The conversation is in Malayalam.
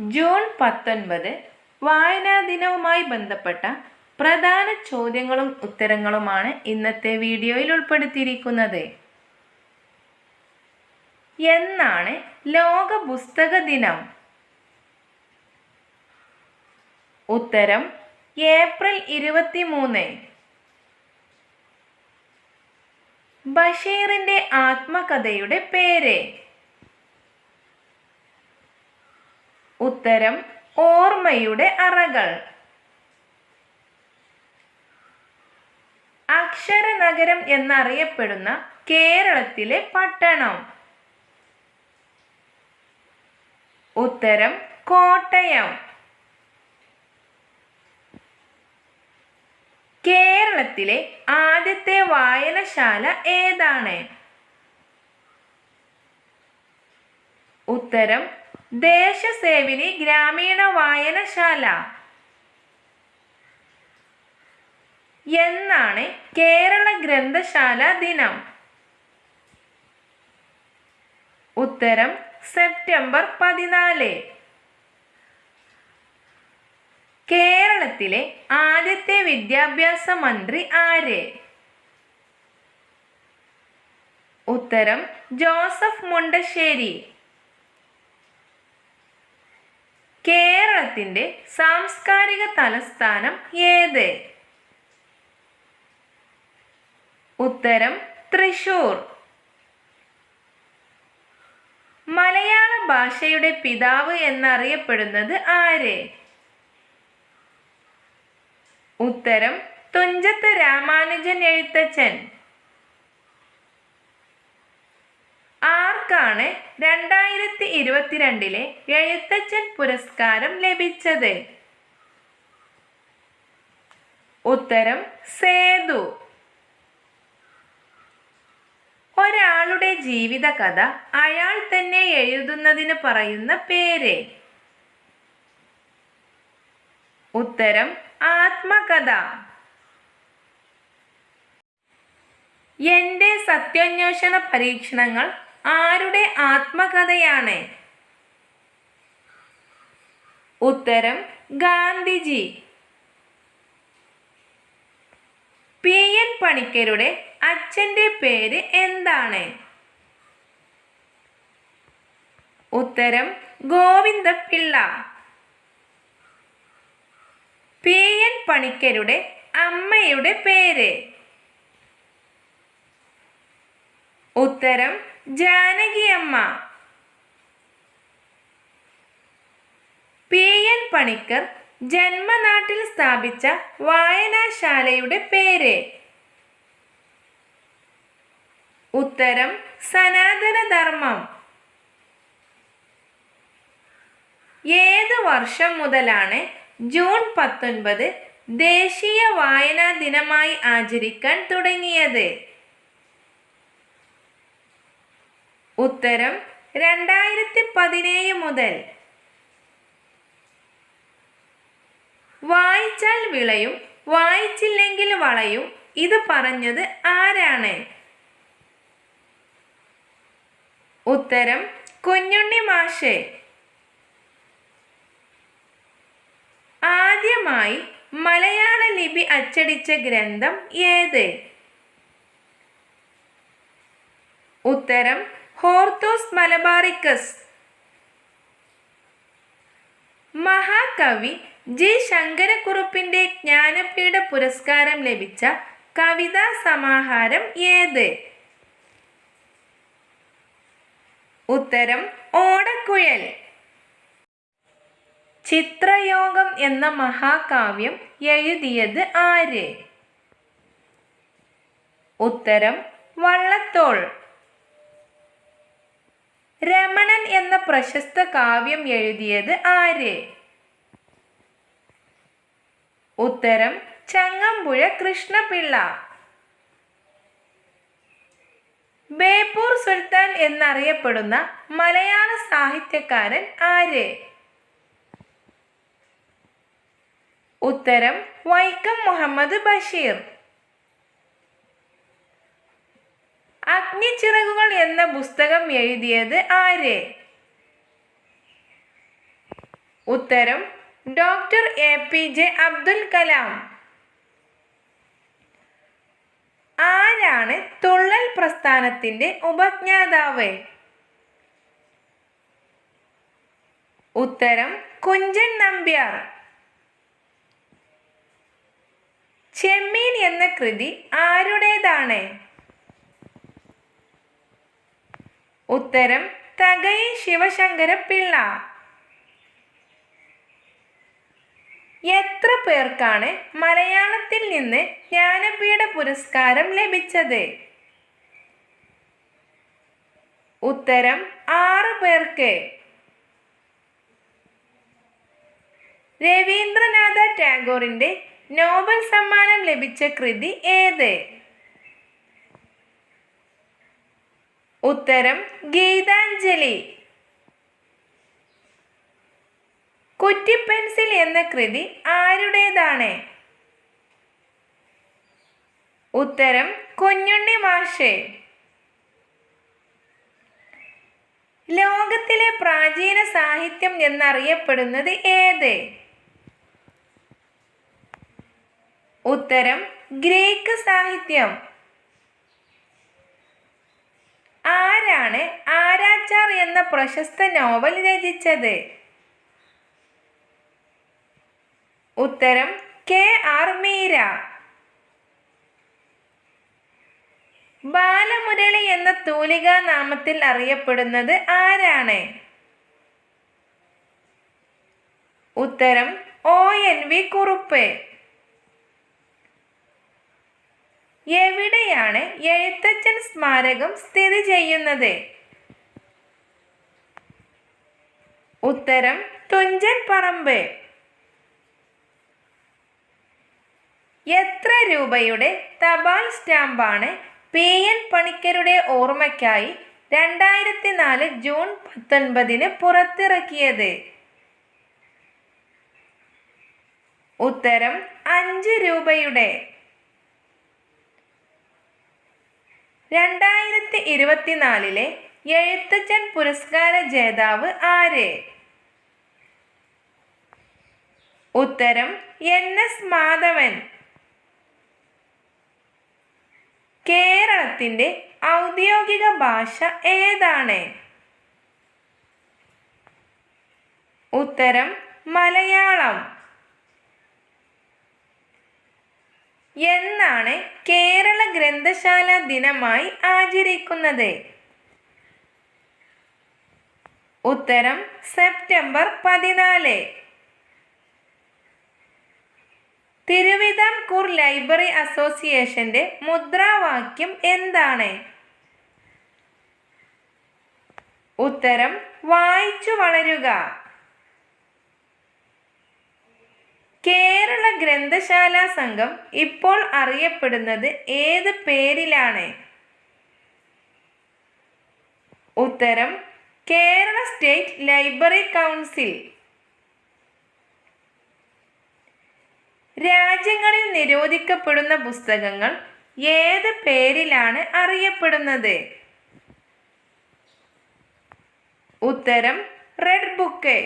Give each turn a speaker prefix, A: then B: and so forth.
A: ജൂൺ പത്തൊൻപത് വായനാ ദിനവുമായി ബന്ധപ്പെട്ട പ്രധാന ചോദ്യങ്ങളും ഉത്തരങ്ങളുമാണ് ഇന്നത്തെ വീഡിയോയിൽ ഉൾപ്പെടുത്തിയിരിക്കുന്നത്. എന്നാണ് ലോക പുസ്തക ദിനം? ഉത്തരം ഏപ്രിൽ ഇരുപത്തിമൂന്ന്. ബഷീറിന്റെ ആത്മകഥയുടെ പേര്. ഉത്തരം ഓർമ്മയുടെ അറകൾ. അക്ഷരനഗരം എന്നറിയപ്പെടുന്ന കേരളത്തിലെ പട്ടണം. ഉത്തരം കോട്ടയം. കേരളത്തിലെ ആദ്യത്തെ വായനശാല ഏതാണ്? ഉത്തരം ദേശസേവിനി ഗ്രാമീണ വായനശാല. എന്നാണ് കേരള ഗ്രന്ഥശാല ദിനം. ഉത്തരം സെപ്റ്റംബർ പതിനാല്. കേരളത്തിലെ ആദ്യത്തെ വിദ്യാഭ്യാസ മന്ത്രി ആര്? ഉത്തരം ജോസഫ് മുണ്ടശ്ശേരി. കേരളത്തിന്റെ സാംസ്കാരിക തലസ്ഥാനം ഏത്? ഉത്തരം തൃശൂർ. മലയാള ഭാഷയുടെ പിതാവ് എന്നറിയപ്പെടുന്നത് ആര്? ഉത്തരം തുഞ്ചത്ത് രാമാനുജൻ എഴുത്തച്ഛൻ. ആർക്കാണ് രണ്ടായിരത്തി ഇരുപത്തിരണ്ടിലെ എഴുത്തച്ഛൻ പുരസ്കാരം ലഭിച്ചത്? ഉത്തരം സേതു. ഒരാളുടെ ജീവിതകഥ അയാൾ തന്നെ എഴുതുന്നതിന് പറയുന്ന പേര്. ഉത്തരം ആത്മകഥ. എന്റെ സത്യാന്വേഷണ പരീക്ഷണങ്ങൾ ആരുടെ ആത്മകഥയാണ്? ഉത്തരം ഗാന്ധിജി. പി. എൻ. പണിക്കരുടെ അച്ഛന്റെ പേര് എന്താണ്? ഉത്തരം ഗോവിന്ദപിള്ള. പി. എൻ. പണിക്കരുടെ അമ്മയുടെ പേര്. ഉത്തരം ജാനകിയമ്മ. പി എൻ പണിക്കർ ജന്മനാട്ടിൽ സ്ഥാപിച്ച വായനാശാലയുടെ പേര്. ഉത്തരം സനാതനധർമ്മം. ഏത് വർഷം മുതലാണ് ജൂൺ പത്തൊൻപത് ദേശീയ വായനാ ദിനമായി ആചരിക്കാൻ തുടങ്ങിയത്? ഉത്തരം രണ്ടായിരത്തി പതിനേഴ് മുതൽ. വായിച്ചാൽ വിളയും വായിച്ചില്ലെങ്കിൽ വളയും ഇത് പറഞ്ഞത് ആരാണ്? ഉത്തരം കുഞ്ഞുണ്ണി മാഷേ. ആദ്യമായി മലയാള ലിപി അച്ചടിച്ച ഗ്രന്ഥം ഏത്? ഉത്തരം ഹോർത്തോസ് മലബാറിക്കസ്. മഹാകവി ജി. ശങ്കരക്കുറുപ്പിന്റെ ജ്ഞാനപീഠ പുരസ്കാരം ലഭിച്ച കവിതാ സമാഹാരം ഏത്? ഉത്തരം ഓടക്കുഴൽ. ചിത്രയോഗം എന്ന മഹാകാവ്യം എഴുതിയത് ആര്? ഉത്തരം വള്ളത്തോൾ. രമണൻ എന്ന പ്രശസ്ത കാവ്യം എഴുതിയത് ആര്? ഉത്തരം ചങ്ങമ്പുഴ കൃഷ്ണപിള്ള. ബേപ്പൂർ സുൽത്താൻ എന്നറിയപ്പെടുന്ന മലയാള സാഹിത്യകാരൻ ആര്? ഉത്തരം വൈക്കം മുഹമ്മദ് ബഷീർ. അഗ്നിച്ചിറകുകൾ എന്ന പുസ്തകം എഴുതിയത് ആര്? ഉത്തരം doctor A P J Abdul Kalam. ആരാണ് തുള്ളൽ പ്രസ്ഥാനത്തിന്റെ ഉപജ്ഞാതാവ്? ഉത്തരം കുഞ്ചൻ നമ്പ്യാർ. ചെമ്മീൻ എന്ന കൃതി ആരുടേതാണ്? ഉത്തരം തകൈ ശിവശങ്കര പിള്ള എത്ര പേർക്കാണ് മലയാളത്തിൽ നിന്ന് ജ്ഞാനപീഠ പുരസ്കാരം ലഭിച്ചത്? ഉത്തരം ആറ് പേർക്ക്. രവീന്ദ്രനാഥ ടാഗോറിന്റെ നോബൽ സമ്മാനം ലഭിച്ച കൃതി ഏത്? ഉത്തരം ഗീതാഞ്ജലി. കുറ്റിപ്പെൻസിൽ എന്ന കൃതി ആരുടേതാണ്? ഉത്തരം കുഞ്ഞുണ്ണി മാഷേ. ലോകത്തിലെ പ്രാചീന സാഹിത്യം എന്നറിയപ്പെടുന്നത് ഏത്? ഉത്തരം ഗ്രീക്ക് സാഹിത്യം. ആരാണ് ആരാച്ചാർ എന്ന പ്രശസ്ത നോവൽ രചിച്ചത്? ഉത്തരം കെ ആർ മീര. ബാലമുരളി എന്ന തൂലികാ നാമത്തിൽ അറിയപ്പെടുന്നത് ആരാണ്? ഉത്തരം ഒ എൻ വി കുറുപ്പ്. എവിടെയാണ് എഴുത്തച്ഛൻ സ്മാരകം സ്ഥിതി ചെയ്യുന്നത്? ഉത്തരം തുഞ്ചൻ പറമ്പ്. എത്ര രൂപയുടെ തപാൽ സ്റ്റാമ്പാണ് പി എൻ പണിക്കരുടെ ഓർമ്മയ്ക്കായി രണ്ടായിരത്തി നാല് ജൂൺ പത്തൊൻപതിന് പുറത്തിറക്കിയത്? ഉത്തരം അഞ്ച് രൂപയുടെ. രണ്ടായിരത്തി ഇരുപത്തിനാലിലെ എഴുത്തച്ഛൻ പുരസ്കാര ജേതാവ് ആര്? ഉത്തരം എൻ എസ് മാധവൻ. കേരളത്തിന്റെ ഔദ്യോഗിക ഭാഷ ഏതാണ്? ഉത്തരം മലയാളം. എന്നാണ് കേരള ഗ്രന്ഥശാല ദിനമായി ആചരിക്കുന്നത്. ഉത്തരം സെപ്റ്റംബർ പതിനാല്. തിരുവിതാംകൂർ ലൈബ്രറി അസോസിയേഷന്റെ മുദ്രാവാക്യം എന്താണ്? ഉത്തരം വായിച്ചു വളരുക. കേരള ഗ്രന്ഥശാല സംഘം ഇപ്പോൾ അറിയപ്പെടുന്നത് ഏത് പേരിലാണ്? ഉത്തരം കേരള സ്റ്റേറ്റ് ലൈബ്രറി കൗൺസിൽ. രാജ്യങ്ങളിൽ നിരോധിക്കപ്പെടുന്ന പുസ്തകങ്ങൾ ഏത് പേരിലാണ് അറിയപ്പെടുന്നത്? ഉത്തരം റെഡ് ബുക്ക്.